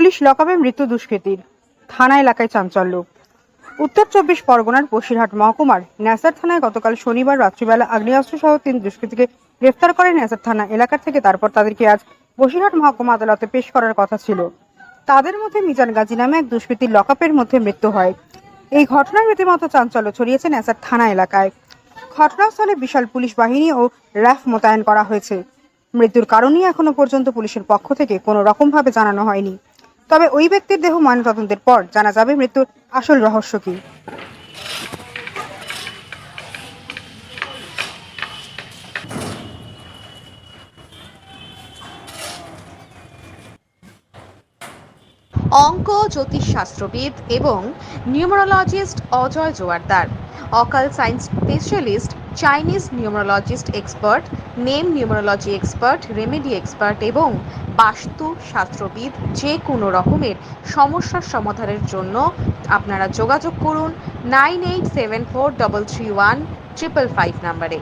Police লকআপে মৃত্যু দুষ্কৃতীর। থানা এলাকায় চাঞ্চল্য। উত্তর চব্বিশ পরগনার বসিরহাট মহকুমার ন্যাসার থানায় গতকাল শনিবার রাত্রিবেলা আগ্নেয়াস্ত্র সহ তিন দুষ্কৃতীকে গ্রেফতার করে ন্যাসার থানা এলাকা থেকে তারপর তাদেরকে আজ বসিরহাট মহকুমা আদালতে পেশ করার কথা ছিল। তাদের মধ্যে মিজান গাজী নামে এক দুষ্কৃতীর লকআপের মধ্যে মৃত্যু হয়। এই ঘটনার রীতিমতো চাঞ্চল্য ছড়িয়েছে ন্যাসার থানা এলাকায়। ঘটনাস্থলে বিশাল পুলিশ বাহিনী ও র্যাফ মোতায়েন করা হয়েছে। মৃত্যুর কারণ নিয়ে এখনও পর্যন্ত পুলিশের পক্ষ থেকে কোনো রকমভাবে জানানো হয়নি। তবে ওই ব্যক্তির দেহ ময়নাতদন্তের পর জানা যাবে মৃত্যুর আসল রহস্য কী। অঙ্ক, জ্যোতিষশাস্ত্রবিদ এবং numerologist Ajay Joardar. Occult science specialist, Chinese numerologist expert, name numerology expert, remedy expert এবং বাস্তু শাস্ত্রবিদ যে কোনো রকমের সমস্যার সমাধানের জন্য আপনারা যোগাযোগ করুন nine eight seven four double three one triple five নাম্বারে।